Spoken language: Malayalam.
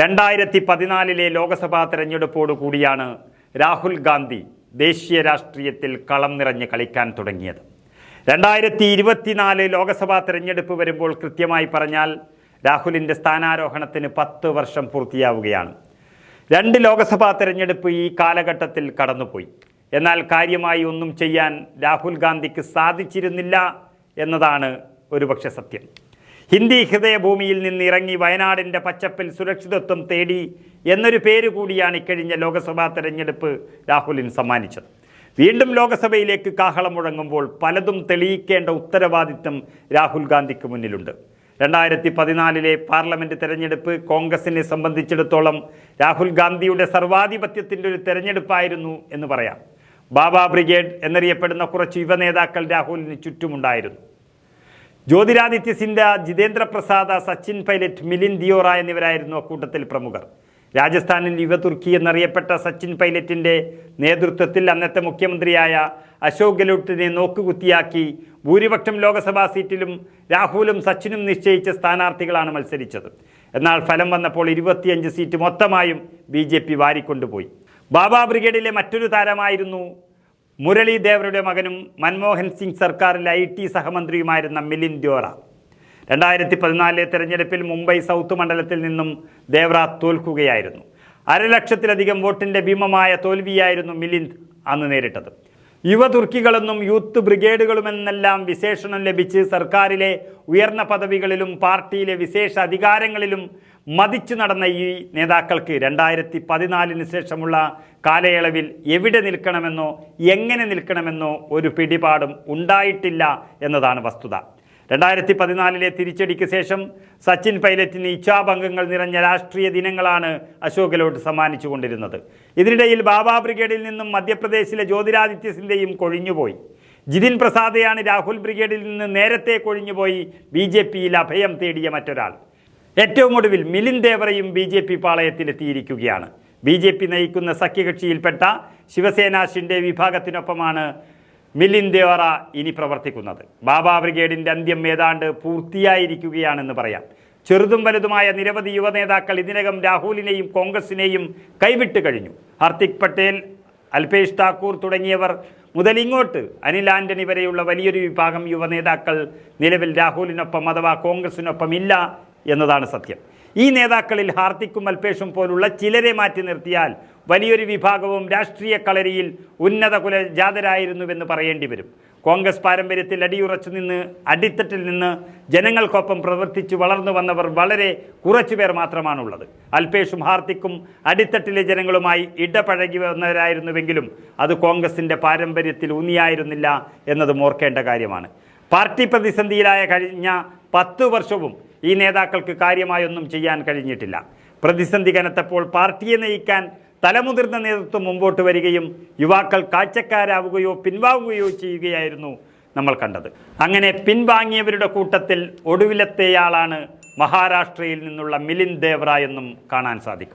രണ്ടായിരത്തി പതിനാലിലെ ലോക്സഭാ തെരഞ്ഞെടുപ്പോടു കൂടിയാണ് രാഹുൽ ഗാന്ധി ദേശീയ രാഷ്ട്രീയത്തിൽ കളം നിറഞ്ഞ് കളിക്കാൻ തുടങ്ങിയത്. രണ്ടായിരത്തി ഇരുപത്തിനാല് ലോക്സഭാ തെരഞ്ഞെടുപ്പ് വരുമ്പോൾ കൃത്യമായി പറഞ്ഞാൽ രാഹുലിന്റെ സ്ഥാനാരോഹണത്തിന് പത്ത് വർഷം പൂർത്തിയാവുകയാണ്. രണ്ട് ലോക്സഭാ തെരഞ്ഞെടുപ്പ് ഈ കാലഘട്ടത്തിൽ കടന്നുപോയി. എന്നാൽ കാര്യമായി ഒന്നും ചെയ്യാൻ രാഹുൽ ഗാന്ധിക്ക് സാധിച്ചിരുന്നില്ല എന്നതാണ് ഒരുപക്ഷെ സത്യം. ഹിന്ദി ഹൃദയഭൂമിയിൽ നിന്ന് ഇറങ്ങി വയനാടിന്റെ പച്ചപ്പിൽ സുരക്ഷിതത്വം തേടി എന്നൊരു പേര് കൂടിയാണ് ഇക്കഴിഞ്ഞ ലോക്സഭാ തെരഞ്ഞെടുപ്പ് രാഹുലിന് സമ്മാനിച്ചത്. വീണ്ടും ലോക്സഭയിലേക്ക് കാഹളം മുഴങ്ങുമ്പോൾ പലതും തെളിയിക്കേണ്ട ഉത്തരവാദിത്തം രാഹുൽ ഗാന്ധിക്ക് മുന്നിലുണ്ട്. രണ്ടായിരത്തി പതിനാലിലെ പാർലമെന്റ് തെരഞ്ഞെടുപ്പ് കോൺഗ്രസിനെ സംബന്ധിച്ചിടത്തോളം രാഹുൽ ഗാന്ധിയുടെ സർവാധിപത്യത്തിന്റെ ഒരു തെരഞ്ഞെടുപ്പായിരുന്നു എന്ന് പറയാം. ബാബ ബ്രിഗേഡ് എന്നറിയപ്പെടുന്ന കുറച്ച് യുവനേതാക്കൾ രാഹുലിന് ചുറ്റുമുണ്ടായിരുന്നു. ജ്യോതിരാദിത്യ സിന്ധ്യ ജിതേന്ദ്ര പ്രസാദ സച്ചിൻ പൈലറ്റ് മിലിൻ ദിയോറ എന്നിവരായിരുന്നു അക്കൂട്ടത്തിൽ പ്രമുഖർ. രാജസ്ഥാനിൽ യുവ തുർക്കി എന്നറിയപ്പെട്ട സച്ചിൻ പൈലറ്റിന്റെ നേതൃത്വത്തിൽ അന്നത്തെ മുഖ്യമന്ത്രിയായ അശോക് ഗെലോട്ടിനെ നോക്കുകുത്തിയാക്കി ഭൂരിപക്ഷം ലോക്സഭാ സീറ്റിലും രാഹുലും സച്ചിനും നിശ്ചയിച്ച സ്ഥാനാർത്ഥികളാണ് മത്സരിച്ചത്. എന്നാൽ ഫലം വന്നപ്പോൾ ഇരുപത്തിയഞ്ച് സീറ്റ് മൊത്തമായും ബി ജെ പി വാരിക്കൊണ്ടുപോയി. ബാബ ബ്രിഗേഡിലെ മറ്റൊരു താരമായിരുന്നു മുരളി ദേവരുടെ മകനും മൻമോഹൻ സിംഗ് സർക്കാരിലെ ഐ ടി സഹമന്ത്രിയുമായിരുന്ന മിലിൻ ദ്യോറ. രണ്ടായിരത്തി പതിനാലിലെ തെരഞ്ഞെടുപ്പിൽ മുംബൈ സൗത്ത് മണ്ഡലത്തിൽ നിന്നും ദേവ്ര തോൽക്കുകയായിരുന്നു. അരലക്ഷത്തിലധികം വോട്ടിന്റെ ഭീമമായ തോൽവിയായിരുന്നു മിലിന്ദ് അന്ന് നേരിട്ടത്. യുവതുർക്കികളെന്നും യൂത്ത് ബ്രിഗേഡുകളുമെന്നെല്ലാം വിശേഷണം ലഭിച്ച് സർക്കാരിലെ ഉയർന്ന പദവികളിലും പാർട്ടിയിലെ വിശേഷ അധികാരങ്ങളിലും മതിച്ചു നടന്ന ഈ നേതാക്കൾക്ക് രണ്ടായിരത്തി പതിനാലിന് ശേഷമുള്ള കാലയളവിൽ എവിടെ നിൽക്കണമെന്നോ എങ്ങനെ നിൽക്കണമെന്നോ ഒരു പിടിപാടും ഉണ്ടായിട്ടില്ല എന്നതാണ് വസ്തുത. രണ്ടായിരത്തി പതിനാലിലെ തിരിച്ചടിക്ക് ശേഷം സച്ചിൻ പൈലറ്റിന് ഇച്ഛാഭംഗങ്ങൾ നിറഞ്ഞ രാഷ്ട്രീയ ദിനങ്ങളാണ് അശോക് ഗെലോട്ട് സമ്മാനിച്ചു കൊണ്ടിരുന്നത് ഇതിനിടയിൽ ബാബ ബ്രിഗേഡിൽ നിന്നും മധ്യപ്രദേശിലെ ജ്യോതിരാദിത്യ സിന്ധ്യയും കൊഴിഞ്ഞുപോയി. ജിതിൻ പ്രസാദയാണ് രാഹുൽ ബ്രിഗേഡിൽ നിന്ന് നേരത്തെ കൊഴിഞ്ഞുപോയി ബി ജെ പിയിൽ അഭയം തേടിയ മറ്റൊരാൾ. ഏറ്റവും ഒടുവിൽ മിലിൻ ദേവറയും ബി ജെ പി പാളയത്തിലെത്തിയിരിക്കുകയാണ്. ബി ജെ പി നയിക്കുന്ന സഖ്യകക്ഷിയിൽപ്പെട്ട ശിവസേന ഷിൻഡെ വിഭാഗത്തിനൊപ്പമാണ് മിലിൻ ദേവറ ഇനി പ്രവർത്തിക്കുന്നത്. ബാബാ ബ്രിഗേഡിന്റെ അന്ത്യം ഏതാണ്ട് പൂർത്തിയായിരിക്കുകയാണെന്ന് പറയാം. ചെറുതും വലുതുമായ നിരവധി യുവനേതാക്കൾ ഇതിനകം രാഹുലിനെയും കോൺഗ്രസിനെയും കൈവിട്ട് കഴിഞ്ഞു. ഹർദിക് പട്ടേൽ അൽപേഷ് താക്കൂർ തുടങ്ങിയവർ മുതൽ ഇങ്ങോട്ട് അനിൽ ആന്റണി വരെയുള്ള വലിയൊരു വിഭാഗം യുവനേതാക്കൾ നിലവിൽ രാഹുലിനൊപ്പം അഥവാ കോൺഗ്രസിനൊപ്പം ഇല്ല എന്നതാണ് സത്യം. ഈ നേതാക്കളിൽ ഹാർദിക്കും അൽപേഷും പോലുള്ള ചിലരെ മാറ്റി നിർത്തിയാൽ വലിയൊരു വിഭാഗവും രാഷ്ട്രീയ കളരിയിൽ ഉന്നത കുലജാതരായിരുന്നുവെന്ന് പറയേണ്ടി വരും. കോൺഗ്രസ് പാരമ്പര്യത്തിൽ അടിയുറച്ചു നിന്ന് അടിത്തട്ടിൽ നിന്ന് ജനങ്ങൾക്കൊപ്പം പ്രവർത്തിച്ചു വളർന്നു വന്നവർ വളരെ കുറച്ചുപേർ മാത്രമാണുള്ളത്. അൽപേഷും ഹാർദിക്കും അടിത്തട്ടിലെ ജനങ്ങളുമായി ഇടപഴകി വന്നവരായിരുന്നുവെങ്കിലും അത് കോൺഗ്രസിന്റെ പാരമ്പര്യത്തിൽ ഊന്നിയായിരുന്നില്ല എന്നതും ഓർക്കേണ്ട കാര്യമാണ്. പാർട്ടി പ്രതിസന്ധിയിലായ കഴിഞ്ഞ പത്തു വർഷവും ഈ നേതാക്കൾക്ക് കാര്യമായൊന്നും ചെയ്യാൻ കഴിഞ്ഞിട്ടില്ല. പ്രതിസന്ധി കനത്തപ്പോൾ പാർട്ടിയെ നയിക്കാൻ തലമുതിർന്ന നേതൃത്വം മുമ്പോട്ട് വരികയും യുവാക്കൾ കാഴ്ചക്കാരാവുകയോ പിൻവാങ്ങുകയോ ചെയ്യുകയായിരുന്നു നമ്മൾ കണ്ടത്. അങ്ങനെ പിൻവാങ്ങിയവരുടെ കൂട്ടത്തിൽ ഒടുവിലത്തെയാളാണ് മഹാരാഷ്ട്രയിൽ നിന്നുള്ള മിലിൻ ദേവ്ര എന്നും കാണാൻ സാധിക്കും.